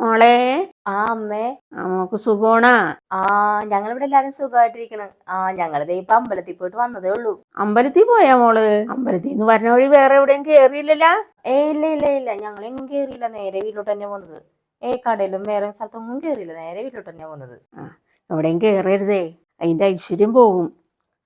മോളെ? ആ അമ്മേ. നമുക്ക് സുഖോണാ? ആ ഞങ്ങൾ ഇവിടെ എല്ലാരും സുഖമായിട്ടിരിക്കണ് ആ ഞങ്ങളിതേ ഇപ്പൊ അമ്പലത്തിൽ പോയിട്ട് വന്നതേ ഉള്ളൂ. അമ്പലത്തിൽ പോയാ മോൾ? അമ്പലത്തിൽ നിന്ന് വരണ വഴി വേറെ എവിടെയും കേറിയില്ല ഏ ഇല്ല ഇല്ല ഇല്ല. ഞങ്ങൾ എങ്ങും കേറിയില്ല. നേരെ വീട്ടിലോട്ട് തന്നെ പോകുന്നത് ഏ കടയിലും വേറെ സ്ഥലത്തൊന്നും കേറിയില്ല. നേരെ വീട്ടിലോട്ട് തന്നെ പോകുന്നത് എവിടെയും കേറരുതേ. അതിന്റെ ഐശ്വര്യം പോകും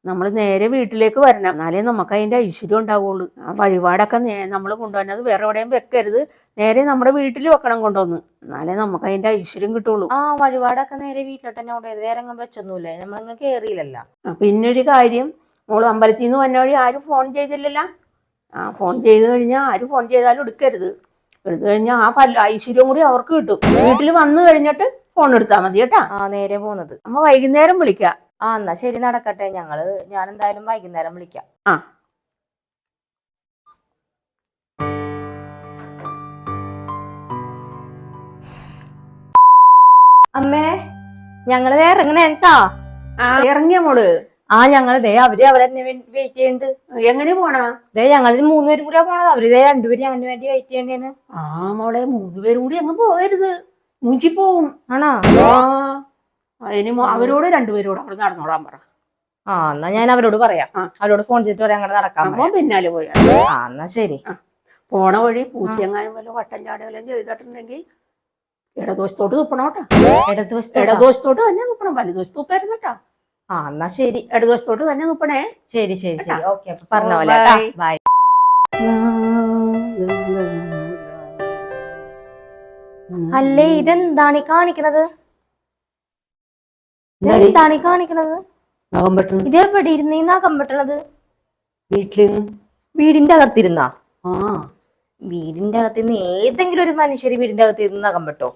നമ്മൾ നേരെ വീട്ടിലേക്ക് വരണം. എന്നാലേ നമുക്ക് അതിന്റെ ഐശ്വര്യം ഉണ്ടാവുള്ളൂ. ആ വഴിപാടൊക്കെ നമ്മൾ കൊണ്ടുവന്നത് വേറെ എവിടെയും വെക്കരുത്. നേരെ നമ്മുടെ വീട്ടിൽ വെക്കണം കൊണ്ടുവന്ന് എന്നാലേ നമുക്ക് അതിന്റെ ഐശ്വര്യം കിട്ടുള്ളൂ. ആ വഴിപാടൊക്കെ നേരെ വീട്ടിലോട്ട് തന്നെ കൊണ്ടുപോയത് വേറെ എങ്ങും വെച്ചൊന്നുമില്ലേ. നമ്മളെങ്ങും പിന്നെ പിന്നൊരു കാര്യം. മോൾ അമ്പലത്തിൽ നിന്ന് വന്ന വഴി ആരും ഫോൺ ചെയ്തില്ലല്ല. ആ ഫോൺ ചെയ്ത് കഴിഞ്ഞാൽ ആരും ഫോൺ ചെയ്താലും എടുക്കരുത്. എടുത്തു കഴിഞ്ഞാൽ ആ ഫല ഐശ്വര്യം കൂടി അവർക്ക് കിട്ടും. വീട്ടിൽ വന്നു കഴിഞ്ഞിട്ട് ഫോൺ എടുത്താൽ മതി കേട്ടാ. നേരെ പോകുന്നത് അമ്മ വൈകുന്നേരം വിളിക്കാം. ആ എന്നാ ശരി നടക്കട്ടെ. ഞങ്ങൾ ഞാൻ എന്തായാലും വൈകുന്നേരം വിളിക്കാം. ആ. അമ്മേ ഞങ്ങൾ ദേ ഇറങ്ങണേ കേട്ടാ ഇറങ്ങിയ മോൾ? ആ ഞങ്ങൾ ദേ അവർ അവരെ വെയിറ്റ് ചെയ്യുന്നുണ്ട് എങ്ങനെ പോണാ? ദേ ഞങ്ങൾ മൂന്നുപേരും കൂടിയാ പോണത്. അവർ ദേ രണ്ടുപേരും ഞങ്ങൾക്ക് വേണ്ടി വെയിറ്റ് ചെയ്യണ്ടേന്ന്. ആ മോളെ മൂന്നുപേരും കൂടി അങ്ങ് പോകരുത്. മുഞ്ചി പോവും. ആണോ? മോ- അവരോട് രണ്ടുപേരോട് അവിടെ നടന്നോളാൻ പറ. ആ എന്നാ ഞാൻ അവരോട് പറയാം. അവരോട് ഫോൺ ചെയ്തിട്ട് പറയാം അങ്ങനെ നടക്കാം അമ്മ. പിന്നാലെ പോയാ. ആ എന്നാ ശരി. പോണ വഴി പൂച്ചയെങ്ങാനും വല്ല വട്ടം ചാടുകയെല്ലാം ചെയ്തിട്ടുണ്ടെങ്കിൽ ഇടദോശത്തോട്ട് തുപ്പണം കേട്ടോ. ഇടതുവശത്തോട്ട്? തന്നെ തുപ്പണം. വലതുവശത്ത് തുപ്പായിരുന്നു കേട്ടോ. ആ എന്നാ ശരി. ഇടദോശത്തോട്ട് തന്നെ തുപ്പണേ. ശരി ശരി ശരി? ഓക്കെ അപ്പൊ പറഞ്ഞ പോലെ ബൈ. അല്ലേ ഇതെന്താണ് കാണിക്കുന്നത് കാണിക്കണത്? കാണിക്കണത്? ഇരുന്ന് വീടിന്റെ അകത്തിരുന്നാ? ആ. വീടിന്റെ അകത്തിരുന്ന് ഏതെങ്കിലും ഒരു മനുഷ്യര് വീടിന്റെ അകത്തിരുന്ന് വെട്ടോ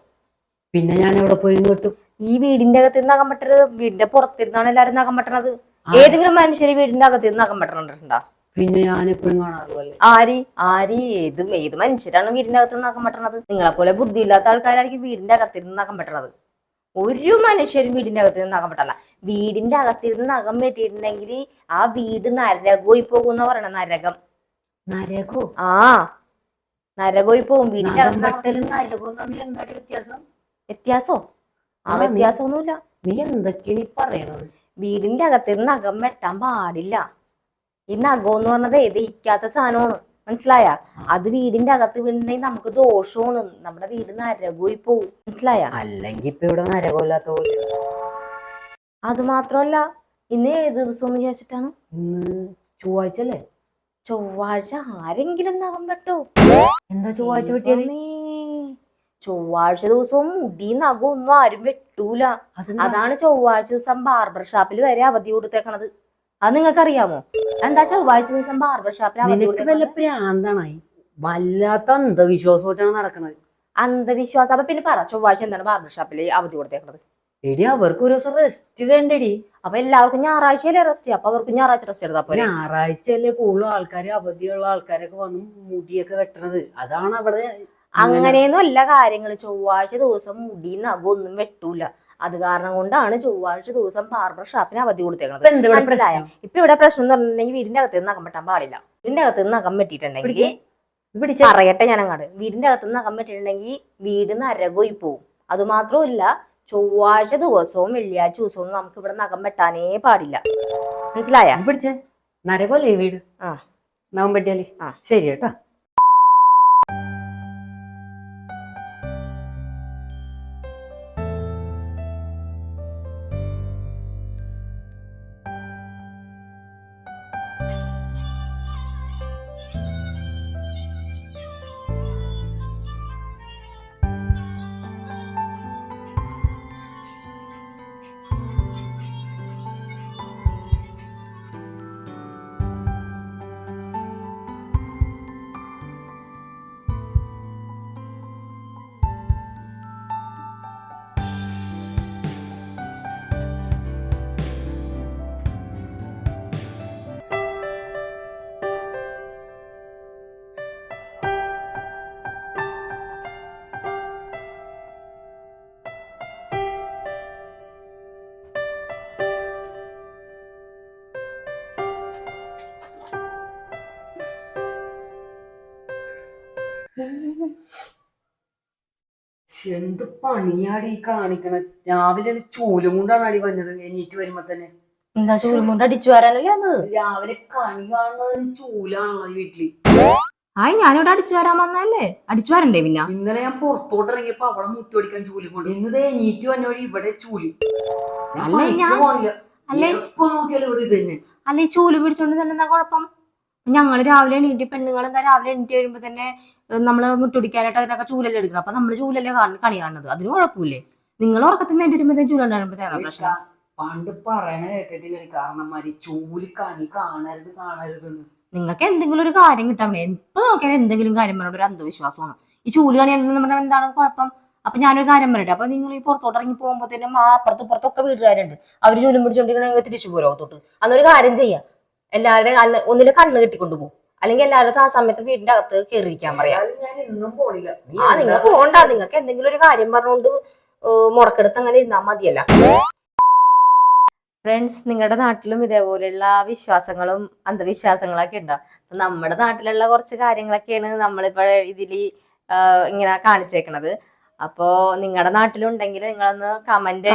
പിന്നെ ഞാൻ എവിടെ പോയി കിട്ടും ഈ വീടിന്റെ അകത്തിരുന്ന് നഖം വെട്ടരുത് വീടിന്റെ പുറത്തിരുന്നാണ് എല്ലാരും വെട്ടണത് ഏതെങ്കിലും മനുഷ്യര് വീടിന്റെ അകത്തിരുന്ന് വെട്ടണുണ്ടാ പിന്നെ ഞാൻ എപ്പോഴും കാണാറുള്ളൂ ആരി? ആരി? ഏത് ഏത് മനുഷ്യരാണ് വീടിന്റെ അകത്ത് നിന്നാക്കാൻ പറ്റണത് നിങ്ങളെ പോലെ ബുദ്ധിയില്ലാത്ത ആൾക്കാരായിരിക്കും വീടിന്റെ അകത്തിരുന്ന് നഖം വെട്ടണത് ഒരു മനുഷ്യരും വീടിന്റെ അകത്ത് നിന്ന് നഖം വെട്ടല്ല വീടിന്റെ അകത്തിരുന്ന് നഖം വെട്ടിയിട്ടുണ്ടെങ്കിൽ ആ വീട് നരകോയി പോകുന്ന പറയണ നരകം. നരകോ? ആ നരകോയി പോകും. വീടിന്റെ വ്യത്യാസം? വ്യത്യാസോ? ആ ആ, വ്യത്യാസമൊന്നുമില്ല. നീ എന്തൊക്കെയാണ് ഈ പറയണത്? വീടിന്റെ അകത്തിരുന്ന് നഖം വെട്ടാൻ പാടില്ല. ഈ നഖം എന്ന് പറഞ്ഞത് ദഹിക്കാത്ത സാധനമാണ്. മനസ്സിലായ? അത് വീടിന്റെ അകത്ത് വീണിട്ടുണ്ടെങ്കിൽ നമുക്ക് ദോഷമാണ്. നമ്മുടെ വീട് നരകോയി പോവും. മനസ്സിലായ? അല്ലെങ്കിൽ ഇപ്പൊ ഇവിടെ നരകമില്ലാത്ത പോലെ അത് മാത്രമല്ല ഇന്ന് ഏത് ദിവസം വിചാരിച്ചിട്ടാണ്? ഇന്ന് ചൊവ്വാഴ്ച അല്ലേ? ചൊവ്വാഴ്ച ആരെങ്കിലും നഖം വെട്ടോ? എന്താ ചൊവ്വാഴ്ച വെട്ടിയത്. ചൊവ്വാഴ്ച ദിവസവും മുടി നഖം ഒന്നും ആരും വെട്ടൂല. അതാണ് ചൊവ്വാഴ്ച ദിവസം ബാർബർ ഷാപ്പിൽ വരെ അവധി കൊടുത്തേക്കണത്. അത് നിങ്ങൾക്ക് അറിയാമോ എന്താ ചൊവ്വാഴ്ച ദിവസം ബാർബർ നിനക്ക് വല്ല കൊടുത്തേക്കണത് പ്രാന്താണായി വല്ലാത്ത അന്ധവിശ്വാസമായിട്ടാണ് നടക്കണത്. അന്ധവിശ്വാസം. അപ്പൊ പിന്നെ പറ ചൊവ്വാഴ്ച എന്താണ് ബാർബർ ഷോപ്പിൽ അവധി കൊടുത്തേക്കുന്നത് എടി അവർക്ക് ഒരു ദിവസം റെസ്റ്റ് വേണ്ടടി. അപ്പൊ എല്ലാവർക്കും ഞായറാഴ്ചയല്ലേ റെസ്റ്റ് അപ്പൊ അവർക്ക് ഞായറാഴ്ച റെസ്റ്റ് എടുത്താ പോലെ ഞായറാഴ്ചയല്ലേ കൂടുതൽ ആൾക്കാര് അവധിയുള്ള ആൾക്കാരൊക്കെ വന്ന് മുടിയൊക്കെ വെട്ടണത്. അതാണ് അവിടെ അങ്ങനെയൊന്നും അല്ല കാര്യങ്ങൾ ചൊവ്വാഴ്ച ദിവസം മുടി നഖം ഒന്നും വെട്ടൂല. അത് കാരണം കൊണ്ടാണ് ചൊവ്വാഴ്ച ദിവസം ബാർബർ ഷാപ്പിന് അവധി കൊടുത്തേക്കുന്നത് ഇപ്പൊ ഇവിടെ മനസ്സിലായോ? പ്രശ്നം? ഇപ്പൊ ഇവിടെ പ്രശ്നം എന്ന് പറഞ്ഞിട്ടുണ്ടെങ്കിൽ വീടിന്റെ അകത്ത് നിന്ന് അകം പറ്റാൻ പാടില്ല വീടിന്റെ അകത്ത് നിന്ന് അകം പറ്റിയിട്ടുണ്ടെങ്കിൽ. പറയട്ടെ ഞാൻ അങ്ങാട് വീടിന്റെ അകത്ത് നിന്ന് അകം പറ്റിയിട്ടുണ്ടെങ്കിൽ വീട് നരകോയി പോവും അത് മാത്രമല്ല ചൊവ്വാഴ്ച ദിവസവും വെള്ളിയാഴ്ച ദിവസവും നമുക്ക് ഇവിടെ നഖം വെട്ടാനേ പാടില്ല മനസ്സിലായ പിടിച്ചേ നരകോലേ വീട് ആ. നഖം ആ. ശരി കേട്ടോ എന്ത് പണിയാടി കാണിക്കണ? രാവിലെ ചൂലും കൊണ്ടാണ് അടി വന്നത്. എണീറ്റ് വരുമ്പോ തന്നെ. എന്താ ചൂലും കൊണ്ട് അടിച്ചു വരാനല്ലേ വന്നത്? രാവിലെ കണി കാണുന്നത് ചൂലാണല്ലോ വീട്ടിൽ. ആയി ഞാനിവിടെ അടിച്ചു വരാൻ വന്നല്ലേ അടിച്ചു വരണ്ടേ പിന്നെ? ഇന്നലെ ഞാൻ പുറത്തോട്ട് ഇറങ്ങിയപ്പോ അവിടെ മുട്ടുപടിക്കാൻ ചൂലും കൊണ്ട്. ഇന്നത് എണീറ്റ് വന്നോടി ഇവിടെ ചൂൽ. അല്ലെ ചൂൽ പിടിച്ചോണ്ട് തന്നെ എന്താ കുഴപ്പം? ഞങ്ങൾ രാവിലെ എണീറ്റ് പെണ്ണുങ്ങൾ എന്താ രാവിലെ എണീറ്റ് വരുമ്പോ തന്നെ ഏഹ്, നമ്മൾ മുട്ടുടിക്കാനായിട്ട് അതിനൊക്കെ ചൂലല്ലേ എടുക്കണം? അപ്പൊ നമ്മൾ ചൂലല്ലേ കാണ- കണി കാണുന്നത്. അതിന് കുഴപ്പമില്ലേ? നിങ്ങൾ ഉറക്കത്തിന് എന്റെ വരുമ്പോ ചൂലുണ്ടാകുമ്പോഴത്തേക്കാണ് പ്രശ്നം. പണ്ട് പറയണ കേട്ടിട്ടില്ല കാരണന്മാര് ചൂൽ കണി കാണരുത് കാണരുത് നിങ്ങൾക്ക് എന്തെങ്കിലും ഒരു കാര്യം കിട്ടാൻ എപ്പോ നോക്കിയാലും എന്തെങ്കിലും കാര്യം പറഞ്ഞ ഒരു അന്ധവിശ്വാസമാണ് ഈ ചൂൽ കണിയാണെന്ന് പറഞ്ഞാൽ എന്താണ് കുഴപ്പം? അപ്പൊ ഞാനൊരു കാര്യം പറയട്ടെ. അപ്പൊ നിങ്ങൾ ഈ പുറത്തോട്ട് ഇറങ്ങി പോകുമ്പോഴത്തേനും ആ അപ്പുറത്തും പുറത്തൊക്കെ വീട്ടുകാരുണ്ട്. അവർ ചൂലും പിടിച്ചോണ്ടിരിക്കണെങ്കിൽ തിരിച്ചു പോരോ തൊട്ട് അന്നൊരു കാര്യം ചെയ്യാം. എല്ലാവരുടെയും ഒന്നിലെ കണ്ണ് കെട്ടിക്കൊണ്ടു പോകും അല്ലെങ്കിൽ എല്ലാവരും ആ സമയത്ത് വീടിന്റെ അകത്ത് കയറിയിരിക്കാൻ പറയാം. ആ നിങ്ങൾ പോണ്ട. പോകണ്ട നിങ്ങൾക്ക് എന്തെങ്കിലും ഒരു കാര്യം പറഞ്ഞുകൊണ്ട് മുടക്കെടുത്ത് അങ്ങനെ ഇരുന്നാൽ മതിയല്ല. ഫ്രണ്ട്സ് നിങ്ങളുടെ നാട്ടിലും ഇതേപോലെയുള്ള വിശ്വാസങ്ങളും അന്ധവിശ്വാസങ്ങളൊക്കെ ഉണ്ടാവും അപ്പൊ നമ്മുടെ നാട്ടിലുള്ള കുറച്ച് കാര്യങ്ങളൊക്കെയാണ് നമ്മളിപ്പോ ഇതിൽ ഇങ്ങനെ കാണിച്ചേക്കണത്. അപ്പോ നിങ്ങളുടെ നാട്ടിലുണ്ടെങ്കിൽ നിങ്ങളൊന്ന് കമന്റ്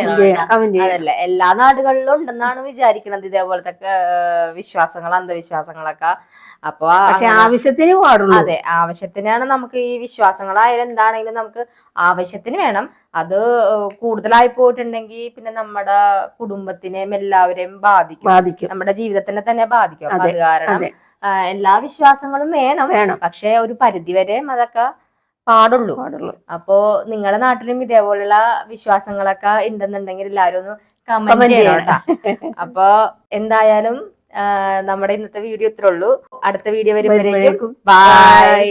അതല്ല എല്ലാ നാടുകളിലും ഉണ്ടെന്നാണ് വിചാരിക്കുന്നത് ഇതേപോലത്തെ വിശ്വാസങ്ങൾ അന്ധവിശ്വാസങ്ങളൊക്കെ. അപ്പൊ ആവശ്യത്തിന് പാടുള്ളൂ. അതെ ആവശ്യത്തിനാണ് നമുക്ക് ഈ വിശ്വാസങ്ങളായാലും എന്താണെങ്കിലും നമുക്ക് ആവശ്യത്തിന് വേണം. അത് കൂടുതലായി പോയിട്ടുണ്ടെങ്കിൽ പിന്നെ നമ്മുടെ കുടുംബത്തിനെയും എല്ലാവരെയും ബാധിക്കും. ബാധിക്കും. നമ്മുടെ ജീവിതത്തിനെ തന്നെ ബാധിക്കും. അത് കാരണം എല്ലാ വിശ്വാസങ്ങളും വേണം. വേണം. പക്ഷെ ഒരു പരിധിവരെ അതൊക്കെ പാടുള്ളൂ. പാടുള്ളൂ. അപ്പോ നിങ്ങളുടെ നാട്ടിലും ഇതേപോലുള്ള വിശ്വാസങ്ങളൊക്കെ ഉണ്ടെന്നുണ്ടെങ്കിൽ എല്ലാവരും ഒന്ന് കമന്റ് ചെയ്യണം. അപ്പോ എന്തായാലും നമ്മുടെ ഇന്നത്തെ വീഡിയോ ഇത്രേ ഉള്ളൂ. അടുത്ത വീഡിയോ വരുമ്പോഴേക്കും. ബൈ